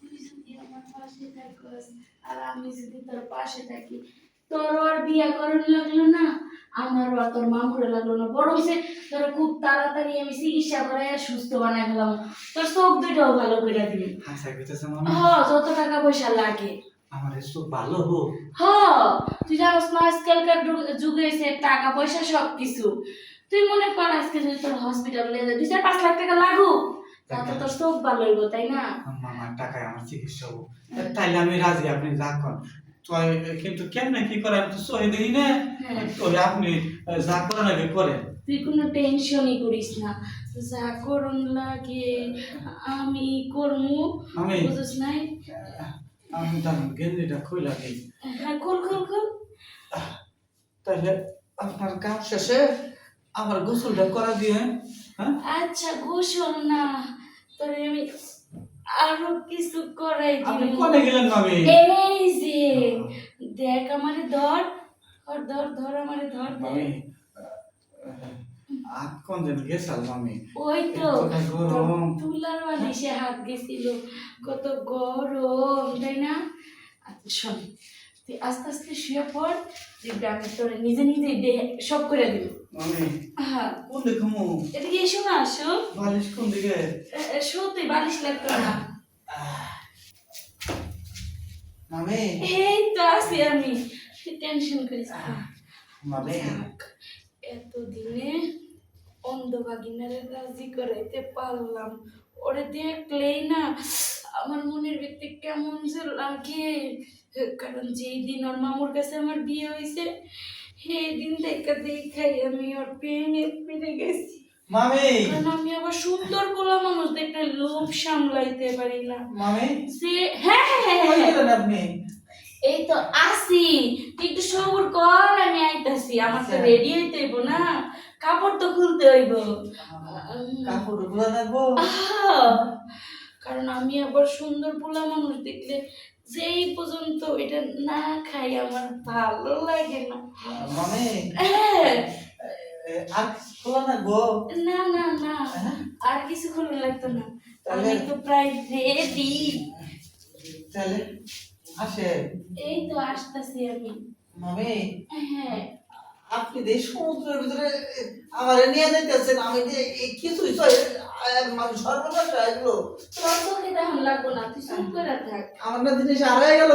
তুই যদি আমার পাশে থাকিস আর আমি যদি তোর পাশে থাকি তোর আর বিয়া লাগল না? আমারও আর তোর মামুরে লাগল না। বরং সে তোর খুব তাড়াতাড়ি আমি চিকিৎসা করে সুস্থ বানাই ফেলাম। তোর চোখ ভালো করে দিবি। যত টাকা পয়সা লাগে। আমার ভালো হ তুই জানোস না আজকালকার যুগে এসে টাকা পয়সা সব কিছু তুই মনে কর আজকে যদি তোর হসপিটাল দুই চার পাঁচ লাখ টাকা লাগুক। তাতে তোর চোখ ভালো হইব তাই না? মামার টাকায় আমার চিকিৎসা হোক তাইলে আমি রাজি আপনি রাখুন তো কিন্তু কেমনে কি করে আমি তো সহি দিই না। হ্যাঁ। তবে আপনি যা করেন আগে করেন। তুই কোনো টেনশনই করিস না। যা করুন লাগে আমি করমু। আমি? বুঝিস নাই? আমি দাঁড়ান গেঞ্জিটা খুলে দিই। হ্যাঁ খোল খোল খোল। তাহলে আপনার কাজ শেষে আমার গোসলটা করা দিয়ে হ্যাঁ? আচ্ছা গোসল না। তোরে আমি আরও কিছু করাই আপনি কোনে গেলেন এই যে দেখ আমারে ধর ধর ধর ধর আমারে ধর। দেখ আট কোন দিন গেছাল মামি ওই তো। তুলার বালিশে হাত গেছিল। কত গরম তাই না? আচ্ছা শোন তুই আস্তে আস্তে শুয়ে পড় দেখবি আমি তোর নিজে নিজে সব করে দিব। মামি হ্যাঁ। কোন ঘুমো? এদিকে এসো না আসো। বালিশ কোন দিকে? এ- এ, তুই বালিশ লাগতো না। মামি? এই তো আছি আমি। টেনশন করিস মামি? যাক, এতদিনে অন্ধভাগিনারে রাজি করাইতে পারলাম। ওরে দেখলেই না আমার মনের ভিত্তি কেমন যে লাগে। কারণ যেই দিন ওর মামুর কাছে আমার বিয়ে হয়েছে সেই দিন থেকে দেখাই আমি ওর প্রেমে পেরে গেছি। মামি! কারণ আমি আবার সুন্দর মানুষ দেখলে লোভ সামলাইতে পারি না। মামি! হ্যাঁ হ্যাঁ হ্যাঁ, আপনি? এই তো আসি। একটু সবুর কর আমি আইতাছি। আমার তো আচ্ছা। রেডি হইতে হইব না। কাপড় তো খুলতে হইব। কাপড় কারণ আমি আবার সুন্দর পোলা মানুষ দেখলে যেই পর্যন্ত এটা না খাই আমার ভালো লাগে না। মামি হ্যাঁ, আর খোলা না না না আর কিছু খুলুন লাগতো না। আমি তাহলে? তো প্রায় রেডি তাহলে আসে। এই তো আসতেছি আমি। মামি হ্যাঁ। আপনি যে সমুদ্রের ভিতরে আমার নিয়ে যাইতেছেন আমি যে কিছুই তো মানে সর্বনাশ গেল তোর চোখে তেমন লাগবো না তুই চুপ করে থাক। আমার না জিনিস হারাই গেল।